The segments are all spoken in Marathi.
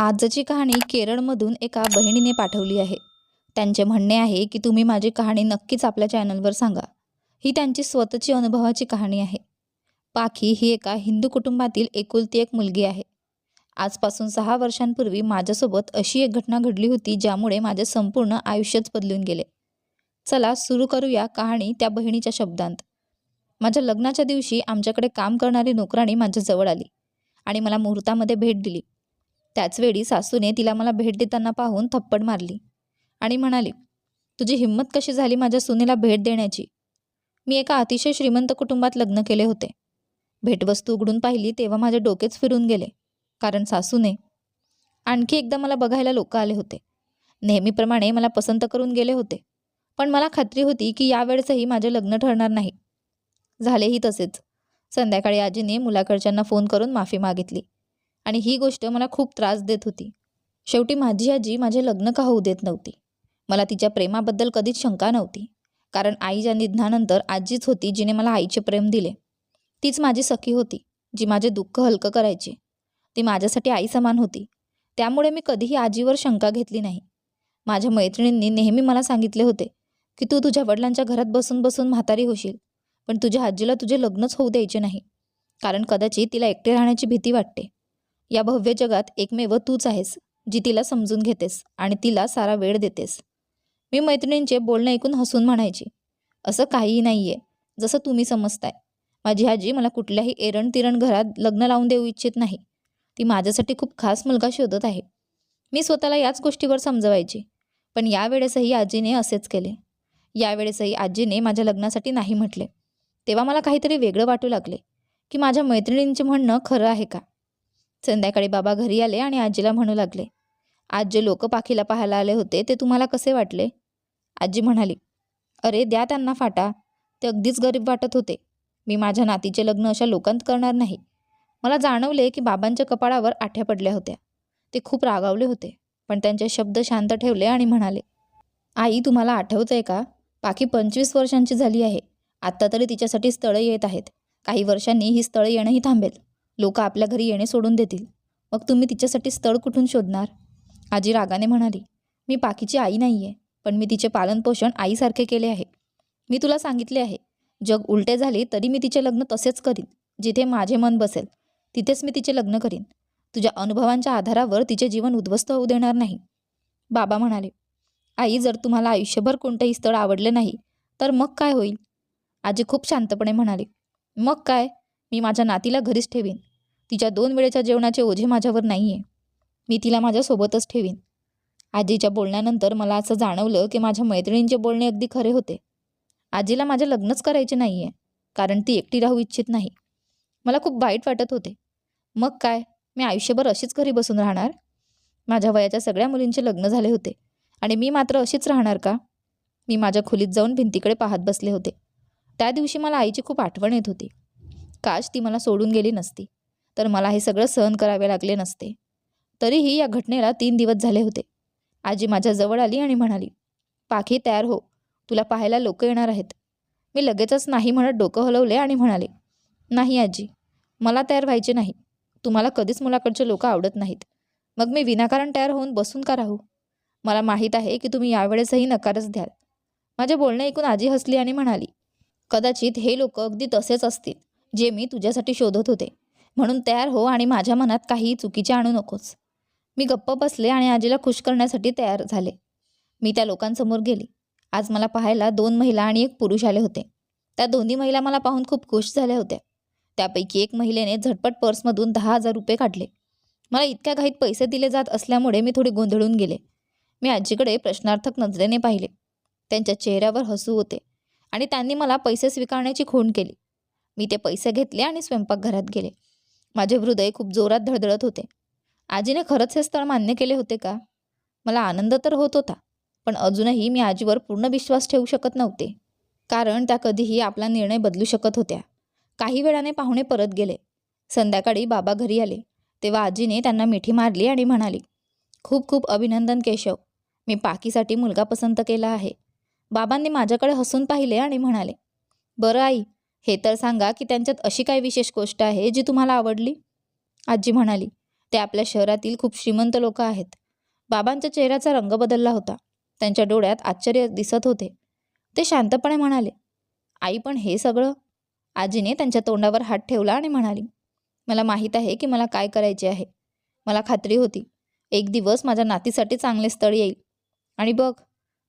आजची कहाणी केरळमधून एका बहिणीने पाठवली आहे. त्यांचे म्हणणे आहे की तुम्ही माझी कहाणी नक्कीच आपल्या चॅनलवर सांगा. ही त्यांची स्वतःची अनुभवाची कहाणी आहे. पाखी ही एका हिंदू कुटुंबातील एकुलती एक मुलगी आहे. आजपासून सहा वर्षांपूर्वी माझ्यासोबत अशी एक घटना घडली होती ज्यामुळे माझे संपूर्ण आयुष्यच बदलून गेले. चला सुरू करूया कहाणी त्या बहिणीच्या शब्दांत. माझ्या लग्नाच्या दिवशी आमच्याकडे काम करणारी नोकराणी माझ्याजवळ आली आणि मला मुहूर्तामध्ये भेट दिली. त्याचवेळी सासूने तिला मला भेट देताना पाहून थप्पड मारली आणि म्हणाली तुझी हिंमत कशी झाली माझ्या सुनेला भेट देण्याची? मी एका अतिशय श्रीमंत कुटुंबात लग्न केले होते. भेटवस्तू उघडून पाहिली तेव्हा माझे डोकेच फिरून गेले कारण सासूने आणखी एकदा मला बघायला लोक आले होते. नेहमीप्रमाणे मला पसंत करून गेले होते. पण मला खात्री होती की यावेळेसही माझे लग्न ठरणार नाही. झालेही तसेच. संध्याकाळी आजीने मुलाकडच्यांना फोन करून माफी मागितली. आणि ही गोष्ट मला खूप त्रास देत होती. शेवटी माझी आजी माझे लग्न का होऊ देत नव्हती? मला तिच्या प्रेमाबद्दल कधीच शंका नव्हती. कारण आईच्या निधनानंतर आजीच होती जिने मला आईचे प्रेम दिले. तीच माझी सखी होती जी माझे दुःख हलकं करायची. ती माझ्यासाठी आई समान होती. त्यामुळे मी कधीही आजीवर शंका घेतली नाही. माझ्या मैत्रिणींनी नेहमी मला सांगितले होते की तू तुझ्या वडिलांच्या घरात बसून बसून म्हातारी होशील पण तुझ्या आजीला तुझे लग्नच होऊ द्यायचे नाही. कारण कदाचित तिला एकटे राहण्याची भीती वाटते. या भव्य जगात एकमेव तूच आहेस जी तिला समजून घेतेस आणि तिला सारा वेळ देतेस. मी मैत्रिणींचे बोलणं ऐकून हसून म्हणायची असं काहीही नाही आहे जसं तुम्ही समजताय. माझी आजी मला कुठल्याही एरण तिरण घरात लग्न लावून देऊ इच्छित नाही. ती माझ्यासाठी खूप खास मुलगा शोधत आहे. मी स्वतःला याच गोष्टीवर समजवायची पण यावेळेसही आजीने असेच केले. यावेळेसही आजीने माझ्या लग्नासाठी नाही म्हटले. तेव्हा मला काहीतरी वेगळं वाटू लागले की माझ्या मैत्रिणींचे म्हणणं खरं आहे का? संध्याकाळी बाबा घरी आले आणि आजीला म्हणू लागले आज जे लोक पाखीला पाहायला आले होते ते तुम्हाला कसे वाटले? आजी म्हणाली अरे द्या त्यांना फाटा. ते अगदीच गरीब वाटत होते. मी माझ्या नातीचे लग्न अशा लोकांत करणार नाही. मला जाणवले की बाबांच्या कपाळावर आठ्या पडल्या होत्या. ते खूप रागावले होते पण त्यांचे शब्द शांत ठेवले आणि म्हणाले आई तुम्हाला आठवतंय आहे का? पाखी पंचवीस वर्षांची झाली आहे. आत्ता तरी तिच्यासाठी स्थळं येत आहेत. काही वर्षांनी ही स्थळं येणंही थांबेल. लोक आपल्या घरी येणे सोडून देतील. मग तुम्ही तिच्यासाठी स्थळ कुठून शोधणार? आजी रागाने म्हणाली मी पाकीची आई नाही आहे पण मी तिचे पालनपोषण आईसारखे केले आहे. मी तुला सांगितले आहे जग उलटे झाले तरी मी तिचे लग्न तसेच करीन जिथे माझे मन बसेल तिथेच मी तिचे लग्न करीन. तुझ्या अनुभवांच्या आधारावर तिचे जीवन उद्ध्वस्त होऊ देणार नाही. बाबा म्हणाले आई जर तुम्हाला आयुष्यभर कोणतंही स्थळ आवडले नाही तर मग काय होईल? आजी खूप शांतपणे म्हणाली मग काय? मी माझ्या नातीला घरीच ठेवीन. तिच्या दोन वेळेच्या जेवणाचे ओझे माझ्यावर नाही आहे मी तिला माझ्यासोबतच ठेवीन. आजीच्या बोलण्यानंतर मला असं जाणवलं की माझ्या मैत्रिणींचे बोलणे अगदी खरे होते. आजीला माझे लग्नच करायचे नाही आहे कारण ती एकटी राहू इच्छित नाही. मला खूप वाईट वाटत होते. मग काय? मी आयुष्यभर अशीच घरी बसून राहणार? माझ्या वयाच्या सगळ्या मुलींचे लग्न झाले होते. आणि मी मात्र अशीच राहणार का? मी माझ्या खोलीत जाऊन भिंतीकडे पाहत बसले होते. त्या दिवशी मला आईची खूप आठवण येत होती. काश ती मला सोडून गेली नसती. तर मला हे सगळं सहन करावे लागले नसते. तरीही या घटनेला तीन दिवस झाले होते. आजी माझ्या जवळ आली आणि म्हणाली पाखी तयार हो. तुला पाहायला लोक येणार आहेत. मी लगेचच नाही म्हणत डोकं हलवले आणि म्हणाले नाही आजी मला तयार व्हायचे नाही. तुम्हाला कधीच मुलाकडचे लोक आवडत नाहीत. मग मी विनाकारण तयार होऊन बसून का राहू? मला माहीत आहे की तुम्ही यावेळेसही नकारच द्याल. माझे बोलणे ऐकून आजी हसली आणि म्हणाली कदाचित हे लोक अगदी तसेच असतील जे मी तुझ्यासाठी शोधत होते. म्हणून तयार हो आणि माझ्या मनात काही चुकीचे आणू नकोस. मी गप्प बसले आणि आजीला खुश करण्यासाठी तयार झाले. मी त्या लोकांसमोर गेले. आज मला पाहायला दोन महिला आणि एक पुरुष आले होते. त्या दोन्ही महिला मला पाहून खूप खुश झाल्या होत्या. त्यापैकी एक महिलेने झटपट पर्समधून दहा हजार रुपये काढले. मला इतक्या घाईत पैसे दिले जात असल्यामुळे मी थोडी गोंधळून गेले. मी आजीकडे प्रश्नार्थक नजरेने पाहिले. त्यांच्या चेहऱ्यावर हसू होते आणि त्यांनी मला पैसे स्वीकारण्याची खूण केली. मी ते पैसे घेतले आणि स्वयंपाकघरात गेले. माझे हृदय खूप जोरात धडधडत होते. आजीने खरंच हे स्थळ मान्य केले होते का? मला आनंद तर होत होता पण अजूनही मी आजीवर पूर्ण विश्वास ठेवू शकत नव्हते. कारण त्या कधीही आपला निर्णय बदलू शकत होत्या. काही वेळाने पाहुणे परत गेले. संध्याकाळी बाबा घरी आले. तेव्हा आजीने त्यांना मिठी मारली आणि म्हणाली खूप खूप अभिनंदन केशव. मी पाकीसाठी मुलगा पसंत केला आहे. बाबांनी माझ्याकडे हसून पाहिले आणि म्हणाले बरं आई हे तर सांगा की त्यांच्यात अशी काय विशेष गोष्ट आहे जी तुम्हाला आवडली? आजी म्हणाली ते आपल्या शहरातील खूप श्रीमंत लोक आहेत. बाबांच्या चेहऱ्याचा रंग बदलला होता. त्यांच्या डोळ्यात आश्चर्य दिसत होते. ते शांतपणे म्हणाले आई पण हे सगळं आजीने त्यांच्या तोंडावर हात ठेवला आणि म्हणाली मला माहीत आहे की मला काय करायचे आहे. मला खात्री होती. एक दिवस माझ्या नातीसाठी चांगले स्थळ येईल. आणि बघ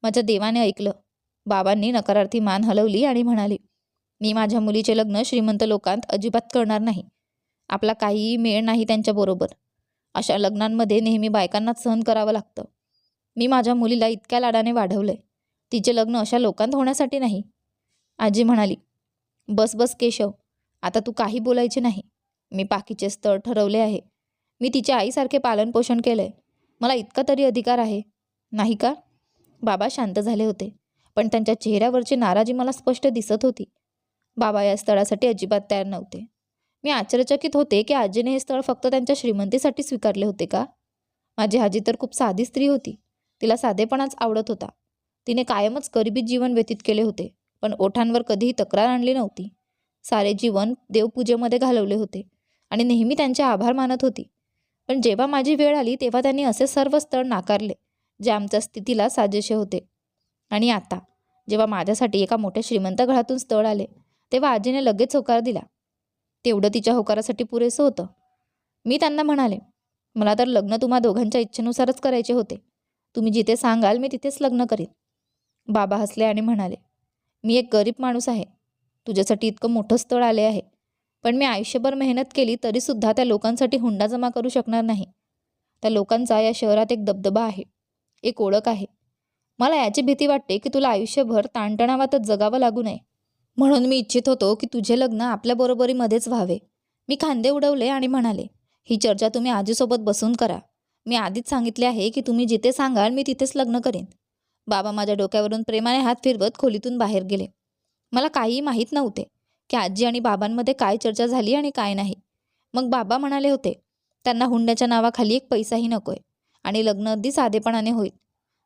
माझ्या देवाने ऐकलं. बाबांनी नकारार्थी मान हलवली आणि म्हणाली मी माझ्या मुलीचे लग्न श्रीमंत लोकांत अजिबात करणार नाही. आपला काहीही मेळ नाही त्यांच्याबरोबर अशा लग्नांमध्ये नेहमी बायकांनाच सहन करावं लागतं. मी माझ्या मुलीला इतक्या लाडाने वाढवलंय. तिचे लग्न अशा लोकांत होण्यासाठी नाही. आजी म्हणाली बस बस केशव आता तू काही बोलायचे नाही. मी पाकीचे स्थळ ठरवले आहे. मी तिच्या आईसारखे पालनपोषण केलंय. मला इतका तरी अधिकार आहे. नाही का? बाबा शांत झाले होते पण त्यांच्या चेहऱ्यावरची नाराजी मला स्पष्ट दिसत होती. बाबा या स्थळासाठी अजिबात तयार नव्हते. मी आश्चर्यचकित होते की आजीने हे स्थळ फक्त त्यांच्या श्रीमंतीसाठी स्वीकारले होते का? माझी आजी तर खूप साधी स्त्री होती. तिला साधेपणाच आवडत होता. तिने कायमच गरिबीत जीवन व्यतीत केले होते पण ओठांवर कधीही तक्रार आणली नव्हती. सारे जीवन देवपूजेमध्ये घालवले होते आणि नेहमी त्यांचे आभार मानत होती. पण जेव्हा माझी वेळ आली तेव्हा त्यांनी असे सर्व स्थळ नाकारले जे आमच्या स्थितीला साजेसे होते. आणि आता जेव्हा माझ्यासाठी एका मोठ्या श्रीमंत घरातून स्थळ आले तेव्हा आजीने लगेच होकार दिला. तेवढं तिच्या होकारासाठी पुरेसं होतं. मी त्यांना म्हणाले मला तर लग्न तुम्हा दोघांच्या इच्छेनुसारच करायचे होते. तुम्ही जिथे सांगाल मी तिथेच लग्न करीन. बाबा हसले आणि म्हणाले मी एक गरीब माणूस आहे. तुझ्यासाठी इतकं मोठं स्थळ आले आहे. पण मी आयुष्यभर मेहनत केली तरीसुद्धा त्या लोकांसाठी हुंडा जमा करू शकणार नाही. त्या लोकांचा या शहरात एक दबदबा आहे. एक ओळख आहे. मला याची भीती वाटते की तुला आयुष्यभर ताणतणावातच जगावं लागू नये. म्हणून मी इच्छित होतो की तुझे लग्न आपल्या बरोबरीमध्येच व्हावे. मी खांदे उडवले आणि म्हणाले ही चर्चा तुम्ही आजीसोबत बसून करा. मी आधीच सांगितले आहे की तुम्ही जिथे सांगाल मी तिथेच लग्न करेन. बाबा माझ्या डोक्यावरून प्रेमाने हात फिरवत खोलीतून बाहेर गेले. मला काहीही माहीत नव्हते की आजी आणि बाबांमध्ये काय चर्चा झाली आणि काय नाही. मग बाबा म्हणाले होते त्यांना हुंड्याच्या नावाखाली एक पैसाही नकोय आणि लग्न अगदी साधेपणाने होईल.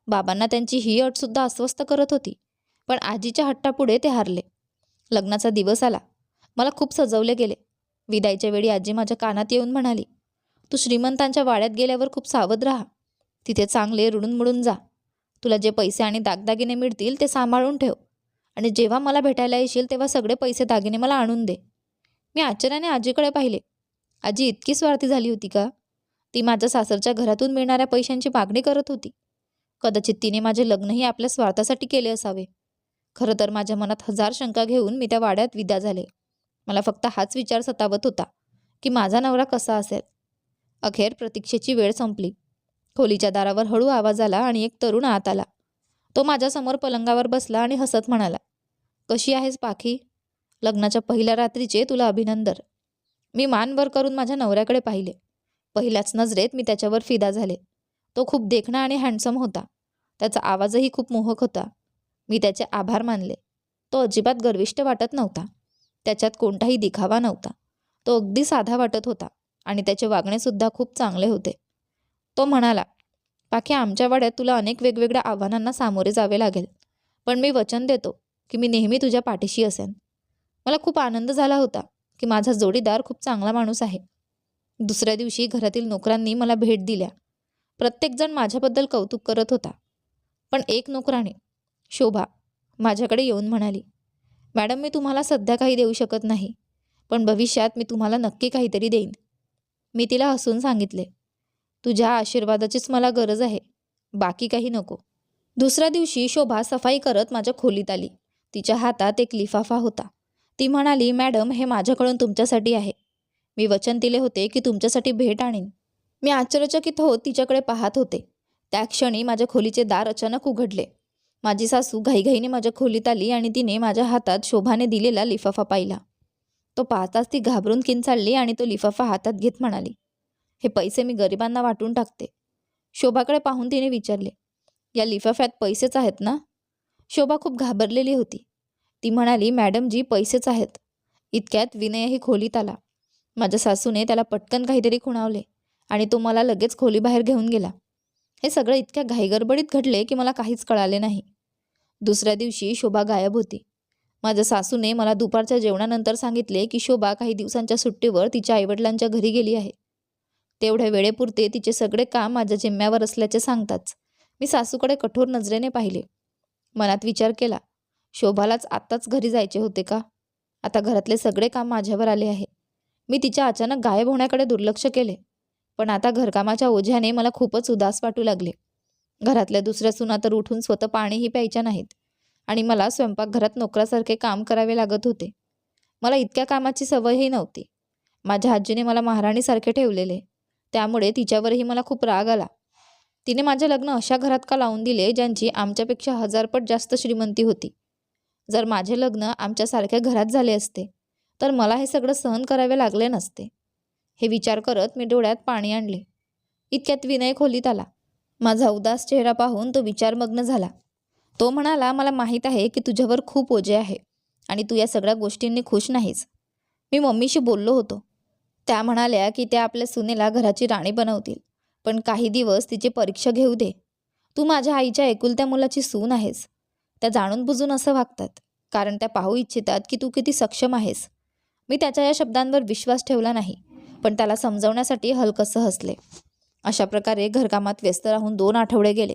बाबांना त्यांची ही अटसुद्धा अस्वस्थ करत होती. पण आजीच्या हट्टापुढे ते हारले. लग्नाचा दिवस आला. मला खूप सजवले गेले. विदाईच्या वेळी आजी माझ्या कानात येऊन म्हणाली तू श्रीमंतांच्या वाड्यात गेल्यावर खूप सावध राहा. तिथे चांगले रुडून मुडून जा. तुला जे पैसे आणि दागदागिने मिळतील ते सांभाळून ठेव. आणि जेव्हा मला भेटायला येशील तेव्हा सगळे पैसे दागिने मला आणून दे. मी आश्चर्याने आजीकडे पाहिले. आजी इतकी स्वार्थी झाली होती का? ती माझ्या सासरच्या घरातून मिळणाऱ्या पैशांची मागणी करत होती. कदाचित तिने माझे लग्नही आपल्या स्वार्थासाठी केले असावे. खरं तर माझ्या मनात हजार शंका घेऊन मी त्या वाड्यात विदा झाले. मला फक्त हाच विचार सतावत होता की माझा नवरा कसा असेल? अखेर प्रतीक्षेची वेळ संपली. खोलीच्या दारावर हळू आवाज आला आणि एक तरुण आत आला. तो माझ्यासमोर पलंगावर बसला आणि हसत म्हणाला कशी आहेस पाखी? लग्नाच्या पहिल्या रात्रीचे तुला अभिनंदन. मी मान वर करून माझ्या नवऱ्याकडे पाहिले. पहिल्याच नजरेत मी त्याच्यावर फिदा झाले. तो खूप देखणा आणि हँडसम होता. त्याचा आवाजही खूप मोहक होता. मी त्याचे आभार मानले. तो अजिबात गर्विष्ट वाटत नव्हता. त्याच्यात कोणताही दिखावा नव्हता. तो अगदी साधा वाटत होता आणि त्याचे वागणेसुद्धा खूप चांगले होते. तो म्हणाला पाखी आमच्या वाड्यात तुला अनेक वेगवेगळ्या आव्हानांना सामोरे जावे लागेल. पण मी वचन देतो की मी नेहमी तुझ्या पाठीशी असेन. मला खूप आनंद झाला होता की माझा जोडीदार खूप चांगला माणूस आहे. दुसऱ्या दिवशी घरातील नोकरांनी मला भेट दिल्या. प्रत्येकजण माझ्याबद्दल कौतुक करत होता. पण एक नोकराने शोभा माझ्याकडे येऊन म्हणाली मॅडम मी तुम्हाला सध्या काही देऊ शकत नाही पण भविष्यात मी तुम्हाला नक्की काहीतरी देईन. मी तिला हसून सांगितले तुझ्या आशीर्वादाचीच मला गरज आहे बाकी काही नको. दुसऱ्या दिवशी शोभा सफाई करत माझ्या खोलीत आली. तिच्या हातात एक लिफाफा होता. ती म्हणाली मॅडम हे माझ्याकडून तुमच्यासाठी आहे. मी वचन दिले होते की तुमच्यासाठी भेट आणीन. मी आश्चर्यचकित होत तिच्याकडे पाहत होते. त्या क्षणी माझ्या खोलीचे दार अचानक उघडले. माझी सासू घाईघाईने माझ्या खोलीत आली आणि तिने माझ्या हातात शोभाने दिलेला लिफाफा पाहिला. तो पाहताच ती घाबरून किंचाळली आणि तो लिफाफा हातात घेत म्हणाली हे पैसे मी गरिबांना वाटून टाकते. शोभाकडे पाहून तिने विचारले या लिफाफ्यात पैसेच आहेत ना? शोभा खूप घाबरलेली होती. ती म्हणाली मॅडमजी पैसेच आहेत. इतक्यात विनयही खोलीत आला. माझ्या सासूने त्याला पटकन काहीतरी खुणावले आणि तो मला लगेच खोलीबाहेर घेऊन गेला. हे सगळं इतक्या घाईगडबडीत घडले की मला काहीच कळाले नाही. दुसऱ्या दिवशी शोभा गायब होती. माझ्या सासूने मला दुपारच्या जेवणानंतर सांगितले की शोभा काही दिवसांच्या सुट्टीवर तिच्या आईवडिलांच्या घरी गेली आहे. तेवढ्या वेळेपुरते तिचे सगळे काम माझ्या जिम्म्यावर असल्याचे सांगताच मी सासूकडे कठोर नजरेने पाहिले. मनात विचार केला शोभालाच आत्ताच घरी जायचे होते का? आता घरातले सगळे काम माझ्यावर आले आहे. मी तिच्या अचानक गायब होण्याकडे दुर्लक्ष केले. पण आता घरकामाच्या ओझ्याने मला खूपच उदास वाटू लागले. घरातल्या दुसऱ्या सुना तर उठून स्वतः पाणीही प्यायच्या नाहीत. आणि मला स्वयंपाकघरात नोकरासारखे काम करावे लागत होते. मला इतक्या कामाची सवयही नव्हती. माझ्या आजीने मला महाराणीसारखे ठेवलेले. त्यामुळे तिच्यावरही मला खूप राग आला. तिने माझे लग्न अशा घरात का लावून दिले ज्यांची आमच्यापेक्षा हजारपट जास्त श्रीमंती होती? जर माझे लग्न आमच्यासारख्या घरात झाले असते तर मला हे सगळं सहन करावे लागले नसते. हे विचार करत मी डोळ्यात पाणी आणले. इतक्यात विनय खोलीत आला. माझा उदास चेहरा पाहून तो विचारमग्न झाला. तो म्हणाला मला माहीत आहे की तुझ्यावर खूप ओझे आहे आणि तू या सगळ्या गोष्टींनी खुश नाहीस. मी मम्मीशी बोललो होतो. त्या म्हणाल्या की त्या आपल्या सुनेला घराची राणी बनवतील पण काही दिवस तिची परीक्षा घेऊ दे. तू माझ्या आईच्या एकुलत्या मुलाची सून आहेस. त्या जाणून बुजून असं वागतात कारण त्या पाहू इच्छितात की तू किती सक्षम आहेस. मी त्याच्या या शब्दांवर विश्वास ठेवला नाही पण त्याला समजवण्यासाठी हलकंसं हसले. अशा प्रकारे घरकामात व्यस्त राहून दोन आठवडे गेले.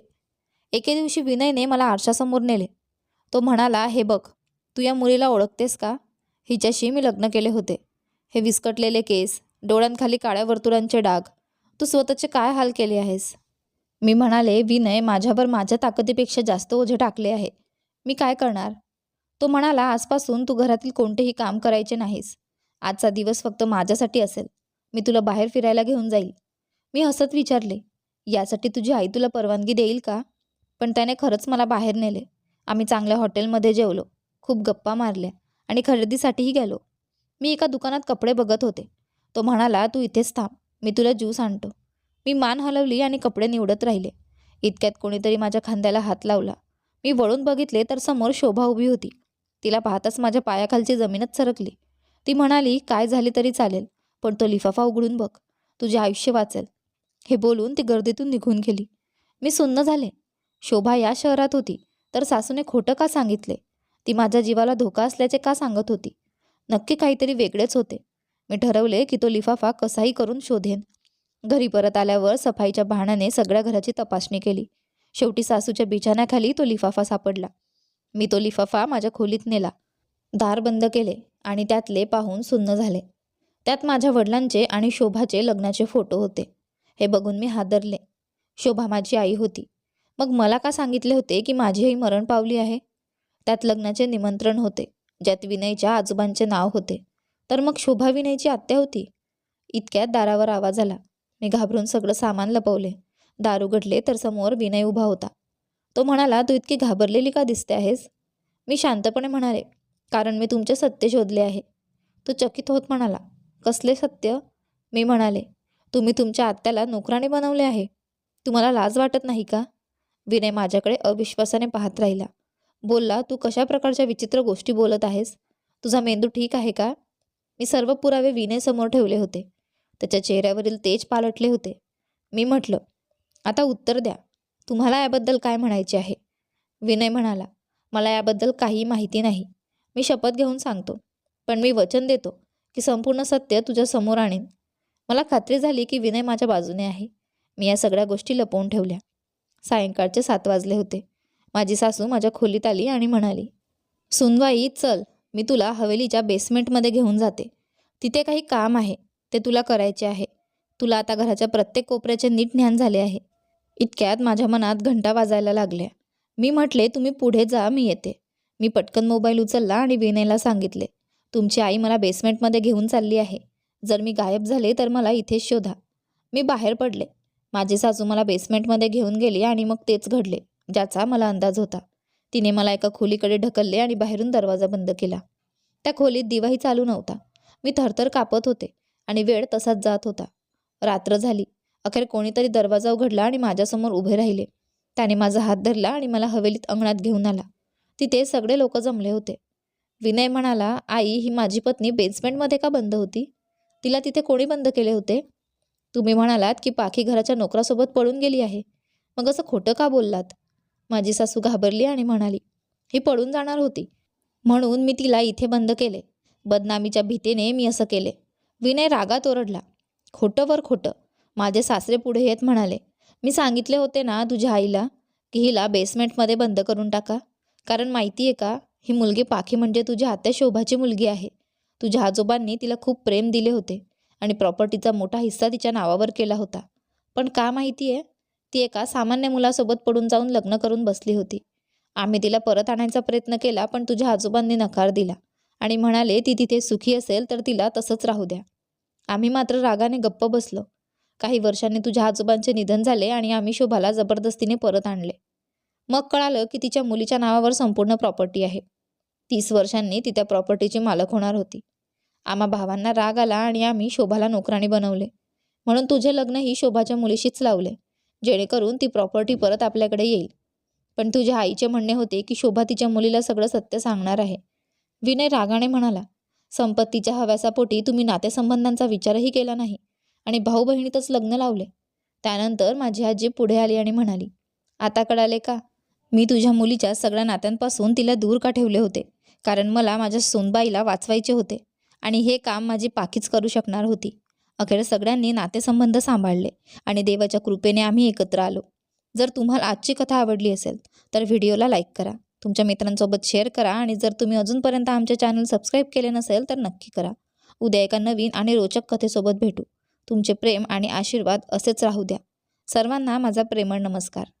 एके दिवशी विनयने मला आरशासमोर नेले. तो म्हणाला हे बघ तू या मुलीला ओळखतेस का? हिच्याशी मी लग्न केले होते. हे विस्कटलेले केस डोळ्यांखाली काळ्या वर्तुळांचे डाग तू स्वतःचे काय हाल केले आहेस? मी म्हणाले विनय माझ्यावर माझ्या ताकदीपेक्षा जास्त ओझे टाकले आहे. मी काय करणार? तो म्हणाला आजपासून तू घरातील कोणतेही काम करायचे नाहीस. आजचा दिवस फक्त माझ्यासाठी असेल. मी तुला बाहेर फिरायला घेऊन जाईल. मी हसत विचारले यासाठी तुझी आई तुला परवानगी देईल का? पण त्याने खरंच मला बाहेर नेले. आम्ही चांगल्या हॉटेलमध्ये जेवलो. खूप गप्पा मारल्या आणि खरेदीसाठीही गेलो. मी एका दुकानात कपडे बघत होते. तो म्हणाला तू इथेच थांब मी तुला ज्यूस आणतो. मी मान हलवली आणि कपडे निवडत राहिले. इतक्यात कोणीतरी माझ्या खांद्याला हात लावला. मी वळून बघितले तर समोर शोभा उभी होती. तिला पाहताच माझ्या पायाखालची जमीनच सरकली. ती म्हणाली काय झाले तरी चालेल पण तो लिफाफा उघडून बघ. तुझे आयुष्य वाचेल. हे बोलून ती गर्दीतून निघून गेली. मी सुन्न झाले. शोभा या शहरात होती तर सासूने खोटं का सांगितले? ती माझ्या जीवाला धोका असल्याचे का सांगत होती? नक्की काहीतरी वेगळेच होते. मी ठरवले की तो लिफाफा कसाही करून शोधेन. घरी परत आल्यावर सफाईच्या बहाण्याने सगळ्या घराची तपासणी केली. शेवटी सासूच्या बिछाण्याखाली तो लिफाफा सापडला. मी तो लिफाफा माझ्या खोलीत नेला. दार बंद केले आणि त्यातले पाहून सुन्न झाले. त्यात माझ्या वडिलांचे आणि शोभाचे लग्नाचे फोटो होते. हे बघून मी हादरले. शोभा माझी आई होती. मग मला का सांगितले होते की माझी आई मरण पावली आहे? त्यात लग्नाचे निमंत्रण होते ज्यात विनयच्या आजोबांचे नाव होते. तर मग शोभा विनयची आत्या होती? इतक्यात दारावर आवाज आला. मी घाबरून सगळं सामान लपवले. दार उघडले तर समोर विनय उभा होता. तो म्हणाला तू इतकी घाबरलेली का दिसते आहेस? मी शांतपणे म्हणाले कारण मी तुमचे सत्य शोधले आहे. तो चकित होत म्हणाला कसले सत्य? मी म्हणाले तुम्ही तुमच्या आत्याला नोकराने बनवले आहे. तुम्हाला लाज वाटत नाही का? विनय माझ्याकडे अविश्वासाने पाहत राहिला. बोलला तू कशा प्रकारच्या विचित्र गोष्टी बोलत आहेस? तुझा मेंदू ठीक आहे का? मी सर्व पुरावे विनयसमोर ठेवले होते. त्याच्या चेहऱ्यावरील तेज पालटले होते. मी म्हटलं आता उत्तर द्या. तुम्हाला याबद्दल काय म्हणायचे आहे? विनय म्हणाला मला याबद्दल काही माहिती नाही. मी शपथ घेऊन सांगतो. पण मी वचन देतो की संपूर्ण सत्य तुझ्या समोर आणेन. मला खात्री झाली की विनय माझ्या बाजूने आहे. मी या सगळ्या गोष्टी लपवून ठेवल्या. सायंकाळचे सात वाजले होते. माझी सासू माझ्या खोलीत आली आणि म्हणाली सुनवाई चल मी तुला हवेलीच्या बेसमेंटमध्ये घेऊन जाते. तिथे काही काम आहे. ते तुला करायचे आहे. तुला आता घराच्या प्रत्येक कोपऱ्याचे नीट ज्ञान झाले आहे. इतक्यात माझ्या मनात घंटा वाजायला लागल्या. मी म्हटले तुम्ही पुढे जा मी येते. मी पटकन मोबाईल उचलला आणि विनयला सांगितले तुमची आई मला बेसमेंटमध्ये घेऊन चालली आहे. जर मी गायब झाले तर मला इथेच शोधा. मी बाहेर पडले. माझी सासू मला बेसमेंटमध्ये घेऊन गेली आणि मग तेच घडले ज्याचा मला अंदाज होता. तिने मला एका खोलीकडे ढकलले आणि बाहेरून दरवाजा बंद केला. त्या खोलीत दिवाही चालू नव्हता. मी थरथर कापत होते आणि वेळ तसाच जात होता. रात्र झाली. अखेर कोणीतरी दरवाजा उघडला आणि माझ्यासमोर उभे राहिले. त्याने माझा हात धरला आणि मला हवेलीत अंगणात घेऊन आला. तिथे सगळे लोक जमले होते. विनय म्हणाला आई ही माझी पत्नी बेसमेंटमध्ये का बंद होती? तिला तिथे कोणी बंद केले होते? तुम्ही म्हणालात की पाखी घराच्या नोकरासोबत पळून गेली आहे. मग असं खोटं का बोललात? माझी सासू घाबरली आणि म्हणाली ही पळून जाणार होती. म्हणून मी तिला इथे बंद केले. बदनामीच्या भीतीने मी असं केले. विनय रागात ओरडला खोटं वर खोटं. माझे सासरे पुढे येत म्हणाले मी सांगितले होते ना तुझ्या आईला की हिला बेसमेंटमध्ये बंद करून टाका. कारण माहिती आहे का ही मुलगी पाखी म्हणजे तुझ्या आत्या शोभाची मुलगी आहे. तुझ्या आजोबांनी तिला खूप प्रेम दिले होते आणि प्रॉपर्टीचा मोठा हिस्सा तिच्या नावावर केला होता. पण का माहिती आहे ती एका सामान्य मुलासोबत पडून जाऊन लग्न करून बसली होती. आम्ही तिला परत आणायचा प्रयत्न केला पण तुझ्या आजोबांनी नकार दिला आणि म्हणाले ती तिथे सुखी असेल तर तिला तसंच राहू द्या. आम्ही मात्र रागाने गप्प बसलो. काही वर्षांनी तुझ्या आजोबांचे निधन झाले आणि आम्ही शोभाला जबरदस्तीने परत आणले. मग कळालं की तिच्या मुलीच्या नावावर संपूर्ण प्रॉपर्टी आहे. तीस वर्षांनी ती त्या प्रॉपर्टीची मालक होणार होती. आम्हा भावांना राग आला आणि आम्ही शोभाला नोकराणी बनवले. म्हणून तुझे लग्न ही शोभाच्या मुलीशीच लावले. जेणेकरून ती प्रॉपर्टी परत आपल्याकडे येईल. पण तुझ्या आईचे म्हणणे होते की शोभा तिच्या मुलीला सगळं सत्य सांगणार आहे. विनय रागाने म्हणाला संपत्तीच्या हव्यासापोटी तुम्ही नातेसंबंधांचा विचारही केला नाही आणि भाऊ बहिणीतच लग्न लावले. त्यानंतर माझी आजी पुढे आली आणि म्हणाली आता कळाले का? मी तुझ्या मुलीच्या सगळ्या नात्यांपासून तिला दूर का ठेवले होते? कारण मला माझ्या सोनबाईला वाचवायचे होते. आणि हे काम माझी पाकीच करू शकणार होती. अखेर सगळ्यांनी नातेसंबंध सांभाळले आणि देवाच्या कृपेने आम्ही एकत्र आलो. जर तुम्हाला आजची कथा आवडली असेल तर व्हिडिओला लाईक करा. तुमच्या मित्रांसोबत शेअर करा आणि जर तुम्ही अजूनपर्यंत आमचे चॅनल सबस्क्राईब केले नसेल तर नक्की करा. उद्या एका नवीन आणि रोचक कथेसोबत भेटू. तुमचे प्रेम आणि आशीर्वाद असेच राहू द्या. सर्वांना माझा प्रेमळ नमस्कार.